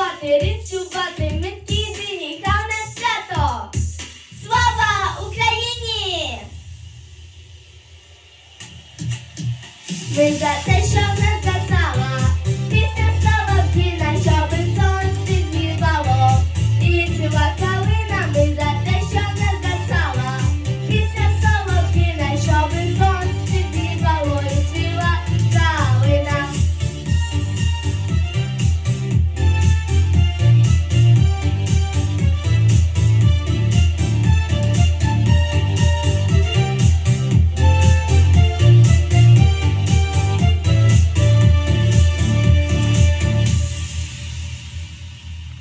співати, рисувати, ми єдині, хавне свято. Слава Україні! Ми за те, що